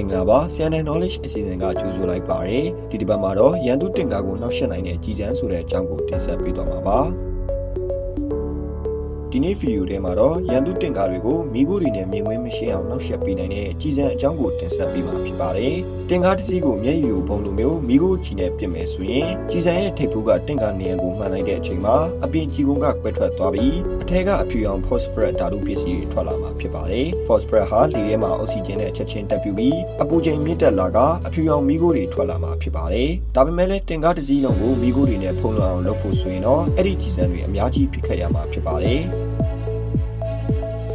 ္ဂလာပါ CNN Knowledge အစီအစဉ်ကကြိုဆိုလိုက်ပါရယ်ဒီတစ်ပတ်မှာတော့ရန်သူတင်ကားကိုနှောက်ယှက်နိုင်တဲ့ကြီးစံဆိုတဲ့အကြောင်းကိုတင်ဆက်ပေးသွားမှာပါ ဒီနေ့ဗီဒီယိုထဲမှာတော့ရန်သူတင်ကားတွေကိုမိခိုးတွေနဲ့မြင်ကွင်းမရှိအောင်နှောက်ယှက်ပေးနိုင်တဲ့ကြီးစံအကြောင်းကိုတင်ဆက်ပေးမှာဖြစ်ပါတယ်တင်ကားတစ်စီးကိုမျက်ရည်ကိုပုံလိုမျိုးမိခိုးချီနဲ့ပြင်မယ်ဆိုရင်ကြီးစံရဲ့ထိပ်ဖူးကတင်ကားနေရာကိုမှန်လိုက်တဲ့အချိန်မှာအပြင်ကြီးကုန်းကကွဲထွက်သွားပြီးအထက်ကအဖြူရောင် phosphorus ဓာတုပစ္စည်းတွေထွက်လာမှာဖြစ်ပါတယ် phosphorus ဟာလေထဲမှာအောက်ဆီဂျင်နဲ့ချက်ချင်းတက်ပြူပြီးအပူချိန်မြင့်တက်လာကအဖြူရောင်မီးခိုးတွေထွက်လာမှာဖြစ်ပါတယ်ဒါပေမဲ့လည်းတင်ကားတစ်စီးလုံးကိုမီးခိုးတွေနဲ့ဖုံးလွှမ်းအောင်လုပ်ဖို့ဆိုရင်တော့အဲ့ဒီကြီးစံတွေအများကြီးဖြစ်ခဲ့ရမှာဖြစ်ပါတယ်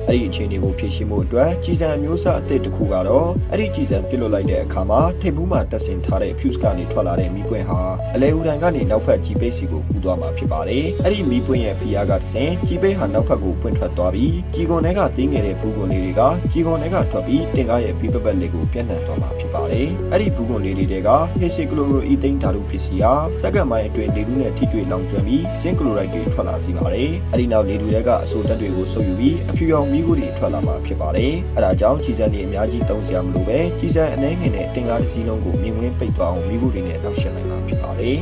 အဲ့ဒီအခြေအနေကိုဖြည့်ရှင်းမှုအတွက်ကြီးစံအမျိုးအစားအသစ်တစ်ခုကတော့အဲ့ဒီကြီးစံပြစ်လွတ်လိုက်တဲ့အခါမှာထိပ်ဘူးမှာတက်ဆင်ထားတဲ့ fuse ကနေထွက်လာတဲ့မီးပွင့်ဟာအလဲဦးတန်ကနေနောက်ဖက်ကြီးပိတ်စီကိုကူးသွားမှာဖြစ်ပါတယ်အဲ့ဒီမီးပွင့်ရဲ့ဖိအားကတဆင်ကြီးပိတ်ဟာနောက်ဖက်ကိုပွင့်ထွက်သွားပြီးကြီးကွန်ထဲကတင်းငယ်တဲ့ဘူးကွန်လေးတွေကကြီးကွန်ထဲကထွက်ပြီးတင်ကားရဲ့ပြီးပပတ်လေးကိုပြန့်နှံ့သွားမှာဖြစ်ပါတယ်အဲ့ဒီဘူးကွန်လေးတွေက hexachloroethane ဓာတုပစ္စည်းဟာစက္ကန့်ပိုင်းအတွင်းလေထုနဲ့ထိတွေ့လောင်ကျွမ်းပြီး zinc chloride တွေထွက်လာစေပါတယ်အဲ့ဒီနောက်လေထုတွေကအဆိုတက်တွေကိုဆုပ်ယူပြီးအဖြူရောင်မီးခိုးတွေထွက်လာမှာဖြစ်ပါတယ်အဲ့ဒါကြောင့်ကြီးစံတွေအများကြီးသုံးစရာမလိုပဲကြီးစံအနှဲငယ်နဲ့တင်ကားတစ်စီးလုံးကိုမြင်ကွင်းပိတ်သွားအောင်မီးခိုးတွေနဲ့နောက်ရှင်းနိုင်မှာဖြစ်ပါတယ်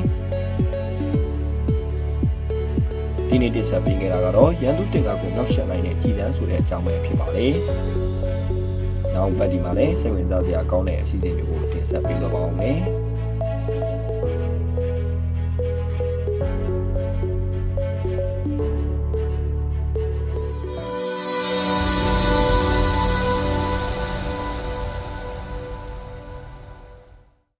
ဒီနေ့တင်ဆက်ပေးခဲ့တာကတော့ရန်သူတင်ကားကိုနောက်ရှင်းနိုင်တဲ့ကြီးစံဆိုတဲ့အကြောင်းပဲဖြစ်ပါတယ်နောက်ပတ်ဒီမှာလည်းစိတ်ဝင်စားစရာကောင်းတဲ့အစီအစဉ်တွေကိုတင်ဆက်ပေးတော့ပါအောင်မယ်